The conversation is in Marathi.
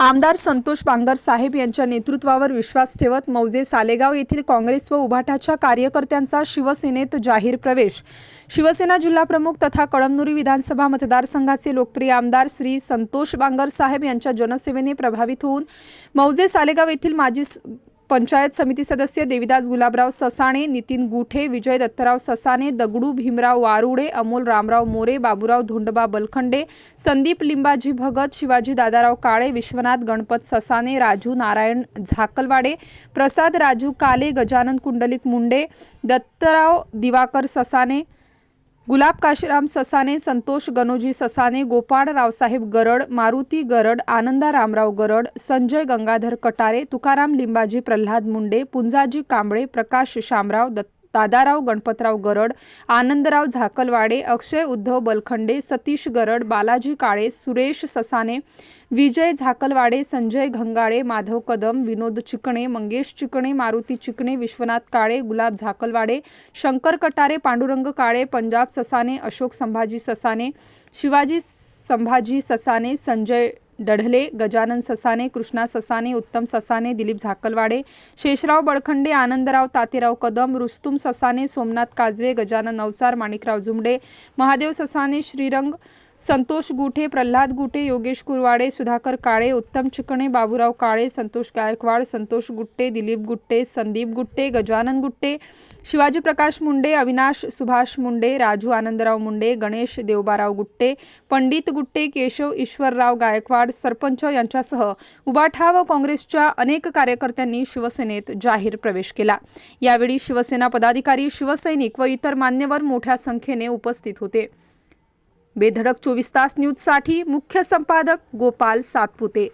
आमदार संतोष बांगर साहेब यांच्या नेतृत्वावर विश्वास ठेवत मौजे सालेगाव येथील काँग्रेस व उभाटाच्या कार्यकर्त्यांचा शिवसेनेत जाहीर प्रवेश. शिवसेना जिल्हाप्रमुख तथा कळमनुरी विधानसभा मतदारसंघाचे लोकप्रिय आमदार श्री संतोष बांगर साहेब यांच्या जनसेवेने प्रभावित होऊन मौजे सालेगाव येथील माजी पंचायत समिती सदस्य देविदास गुलाबराव ससाणे नितीन गुठे विजय दत्तराव ससाणे दगडू भीमराव वारुडे अमोल रामराव मोरे बाबूराव धोंडबा बलखंडे संदीप लिंबाजी भगत शिवाजी दादाराव काळे विश्वनाथ गणपत ससाने राजू नारायण झाकलवाडे प्रसाद राजू काले गजानन कुंडलिक मुंडे दत्तराव दिवाकर ससाने गुलाब काशीराम ससाने संतोष गणोजी ससाने गोपाळ रावसाहेब गरड मारुती गरड आनंदा रामराव गरड संजय गंगाधर कटारे तुकाराम लिंबाजी प्रल्हाद मुंडे पुंजाजी कांबळे प्रकाश शामराव दत्त दादाराव गणपतराव गरड आनंदराव झाकलवाडे अक्षय उद्धव बलखंडे सतीश गरड बालाजी काळे सुरेश ससाने विजय झाकलवाडे संजय घंगाळे माधव कदम विनोद चिकणे मंगेश चिकणे मारुती चिकणे विश्वनाथ काळे गुलाब झाकलवाडे शंकर कटारे पांडुरंग काळे पंजाब ससाने अशोक संभाजी ससाने शिवाजी संभाजी ससाने संजय डढले गजानन ससाने कृष्णा ससाने उत्तम ससाने दिलीप झाकलवाडे शेषराव बळखंडे आनंदराव तातेराव कदम रुस्तुम ससाने सोमनाथ काजवे गजानन नवसार माणिकराव जुमडे महादेव ससाने श्रीरंग संतोष गुठे प्रल्हाद गुटे योगेश कुरवाडे सुधाकर काळे उत्तम चिकणे बाबूराव काळे संतोष गायकवाड संतोष गुट्टे दिलीप गुट्टे संदीप गुट्टे गजानन गुट्टे शिवाजी प्रकाश मुंडे अविनाश सुभाष मुंडे राजू आनंदराव मुंडे गणेश देवबाराव गुट्टे पंडित गुट्टे केशव ईश्वरराव गायकवाड सरपंच यांच्यासह उबाठा व काँग्रेसच्या अनेक कार्यकर्त्यांनी शिवसेनेत जाहीर प्रवेश केला. यावेळी शिवसेना पदाधिकारी शिवसैनिक व इतर मान्यवर मोठ्या संख्येने उपस्थित होते. बेधडक चोवीस तास न्यूजसाठी मुख्य संपादक गोपाल सातपुते.